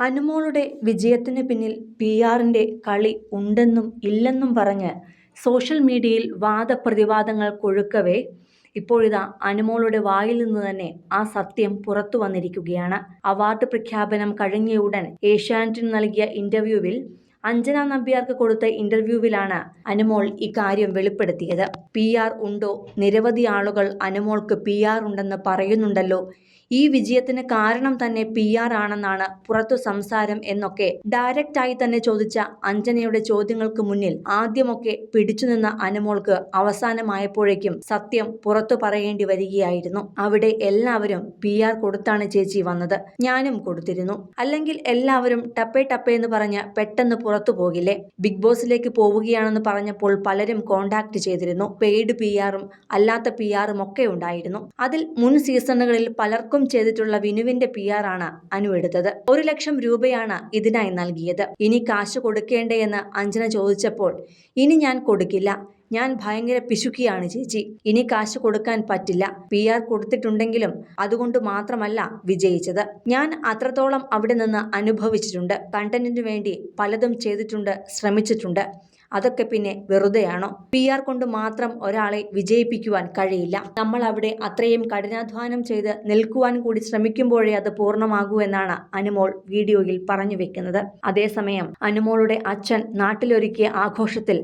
അനുമോളുടെ വിജയത്തിന് പിന്നിൽ പി ആറിന്റെ കളി ഉണ്ടെന്നും ഇല്ലെന്നും പറഞ്ഞ് സോഷ്യൽ മീഡിയയിൽ വാദപ്രതിവാദങ്ങൾ കൊഴുക്കവേ ഇപ്പോഴിതാ അനുമോളുടെ വായിൽ നിന്ന് തന്നെ ആ സത്യം പുറത്തു വന്നിരിക്കുകയാണ്. അവാർഡ് പ്രഖ്യാപനം കഴിഞ്ഞയുടൻ ഏഷ്യാനെറ്റിന് നൽകിയ ഇന്റർവ്യൂവിൽ അഞ്ജന നമ്പ്യാർക്ക് കൊടുത്ത ഇന്റർവ്യൂവിലാണ് അനുമോൾ ഇക്കാര്യം വെളിപ്പെടുത്തിയത്. പി ആർ ഉണ്ടോ? നിരവധി ആളുകൾ അനുമോൾക്ക് പി ആർ ഉണ്ടെന്ന് പറയുന്നുണ്ടല്ലോ. ഈ വിജയത്തിന് കാരണം തന്നെ പി ആർ ആണെന്നാണ് പുറത്തു സംസാരം എന്നൊക്കെ ഡയറക്റ്റായി തന്നെ ചോദിച്ച അഞ്ജനയുടെ ചോദ്യങ്ങൾക്ക് മുന്നിൽ ആദ്യമൊക്കെ പിടിച്ചുനിന്ന അനുമോൾക്ക് അവസാനമായപ്പോഴേക്കും സത്യം പുറത്തു പറയേണ്ടി വരികയായിരുന്നു. അവിടെ എല്ലാവരും പി ആർ കൊടുത്താണ് ചേച്ചി വന്നത്. ഞാനും കൊടുത്തിരുന്നു. അല്ലെങ്കിൽ എല്ലാവരും ടപ്പേ ടപ്പേ എന്ന് പറഞ്ഞ് പെട്ടെന്ന് പുറത്തു പോകില്ലേ? ബിഗ് ബോസിലേക്ക് പോവുകയാണെന്ന് പറഞ്ഞപ്പോൾ പലരും കോണ്ടാക്ട് ചെയ്തിരുന്നു. പെയ്ഡ് പി ആറും അല്ലാത്ത പി ആറും ഒക്കെ ഉണ്ടായിരുന്നു. അതിൽ മുൻ സീസണുകളിൽ പലർക്കും ചെയ്തിട്ടുള്ള വിനുവിന്റെ പി ആർ ആണ് അനു എടുത്തത്. ഒരു ലക്ഷം രൂപയാണ് ഇതിനായി നൽകിയത്. ഇനി കാശ് കൊടുക്കേണ്ടേ എന്ന് അഞ്ജന ചോദിച്ചപ്പോൾ ഇനി ഞാൻ കൊടുക്കില്ല. ഞാൻ ഭയങ്കര പിശുക്കിയാണ് ചേച്ചി. ഇനി കാശ് കൊടുക്കാൻ പറ്റില്ല. പി ആർ കൊടുത്തിട്ടുണ്ടെങ്കിലും അതുകൊണ്ട് മാത്രമല്ല വിജയിച്ചത്. ഞാൻ അത്രത്തോളം അവിടെ നിന്ന് അനുഭവിച്ചിട്ടുണ്ട്. കണ്ടന്റിന് വേണ്ടി പലതും ചെയ്തിട്ടുണ്ട് ശ്രമിച്ചിട്ടുണ്ട്. അതൊക്കെ പിന്നെ വെറുതെയാണോ? പി ആർ കൊണ്ട് മാത്രം ഒരാളെ വിജയിപ്പിക്കുവാൻ കഴിയില്ല. നമ്മൾ അവിടെ അത്രയും കഠിനാധ്വാനം ചെയ്ത് നിൽക്കുവാൻ കൂടി ശ്രമിക്കുമ്പോഴേ അത് പൂർണമാകൂ എന്നാണ് അനുമോൾ വീഡിയോയിൽ പറഞ്ഞു വെക്കുന്നത്. അതേസമയം അനുമോളുടെ അച്ഛൻ നാട്ടിലൊരുക്കിയ ആഘോഷത്തിൽ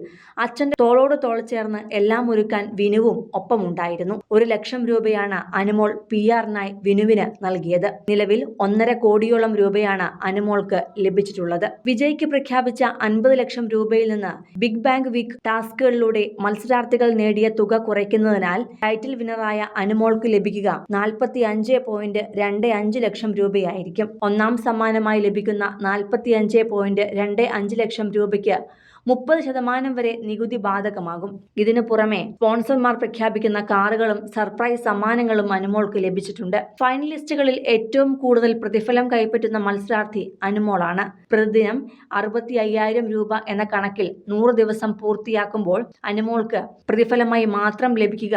അച്ഛന്റെ തോളോട് തോൾ ചേർന്ന് എല്ലാം ഒരുക്കാൻ വിനുവും ഒപ്പമുണ്ടായിരുന്നു. ഒരു ലക്ഷം രൂപയാണ് അനുമോൾ പി ആറിനായി വിനുവിന് നൽകിയത്. നിലവിൽ ഒന്നര കോടിയോളം രൂപയാണ് അനുമോൾക്ക് ലഭിച്ചിട്ടുള്ളത്. വിജയ്ക്ക് പ്രഖ്യാപിച്ച അൻപത് ലക്ഷം രൂപയിൽ നിന്ന് ബിഗ് ബാങ്ക് വീക്ക് ടാസ്കുകളിലൂടെ മത്സരാർത്ഥികൾ നേടിയ തുക കുറയ്ക്കുന്നതിനാൽ ടൈറ്റിൽ വിന്നറായ അനുമോൾക്ക് ലഭിക്കുക നാൽപ്പത്തി അഞ്ച് പോയിന്റ് രണ്ട് അഞ്ച് ലക്ഷം രൂപയായിരിക്കും. ഒന്നാം സമ്മാനമായി ലഭിക്കുന്ന നാൽപ്പത്തി അഞ്ച് പോയിന്റ് രണ്ട് അഞ്ച് ലക്ഷം രൂപയ്ക്ക് മുപ്പത് ശതമാനം വരെ നികുതി ബാധകമാകും. ഇതിനു പുറമെ സ്പോൺസർമാർ പ്രഖ്യാപിക്കുന്ന കാറുകളും സർപ്രൈസ് സമ്മാനങ്ങളും അനുമോൾക്ക് ലഭിച്ചിട്ടുണ്ട്. ഫൈനലിസ്റ്റുകളിൽ ഏറ്റവും കൂടുതൽ പ്രതിഫലം കൈപ്പറ്റുന്ന മത്സരാർത്ഥി അനുമോളാണ്. പ്രതിദിനം അറുപത്തി അയ്യായിരം രൂപ എന്ന കണക്കിൽ നൂറ് ദിവസം പൂർത്തിയാക്കുമ്പോൾ അനുമോൾക്ക് പ്രതിഫലമായി മാത്രം ലഭിക്കുക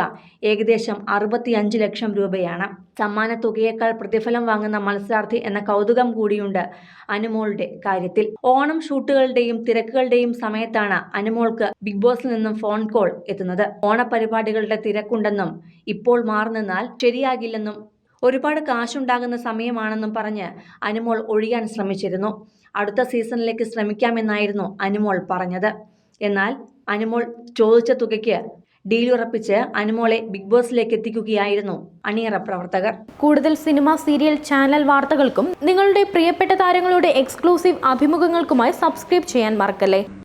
ഏകദേശം അറുപത്തിയഞ്ച് ലക്ഷം രൂപയാണ്. സമ്മാന തുകയേക്കാൾ പ്രതിഫലം വാങ്ങുന്ന മത്സരാർത്ഥി എന്ന കൗതുകം കൂടിയുണ്ട് അനുമോളുടെ കാര്യത്തിൽ. ഓണം ഷൂട്ടുകളുടെയും തിരക്കുകളുടെയും സമയത്താണ് അനുമോൾക്ക് ബിഗ് ബോസിൽ നിന്നും ഫോൺ കോൾ എത്തുന്നത്. ഓണപരിപാടികളുടെ തിരക്കുണ്ടെന്നും ഇപ്പോൾ മാറുന്നാൽ ശരിയാകില്ലെന്നും ഒരുപാട് കാശുണ്ടാകുന്ന സമയമാണെന്നും പറഞ്ഞ് അനുമോൾ ഒഴിയാൻ ശ്രമിച്ചിരുന്നു. അടുത്ത സീസണിലേക്ക് ശ്രമിക്കാമെന്നായിരുന്നു അനുമോൾ പറഞ്ഞത്. എന്നാൽ അനുമോൾ ചോദിച്ച തുകയ്ക്ക് ഡീൽ ഉറപ്പിച്ച് അനുമോളെ ബിഗ് ബോസിലേക്ക് എത്തിക്കുകയായിരുന്നു അണിയറ പ്രവർത്തകർ. കൂടുതൽ സിനിമ സീരിയൽ ചാനൽ വാർത്തകൾക്കും നിങ്ങളുടെ പ്രിയപ്പെട്ട താരങ്ങളുടെ എക്സ്ക്ലൂസീവ് അഭിമുഖങ്ങൾക്കുമായി സബ്സ്ക്രൈബ് ചെയ്യാൻ മറക്കല്ലേ?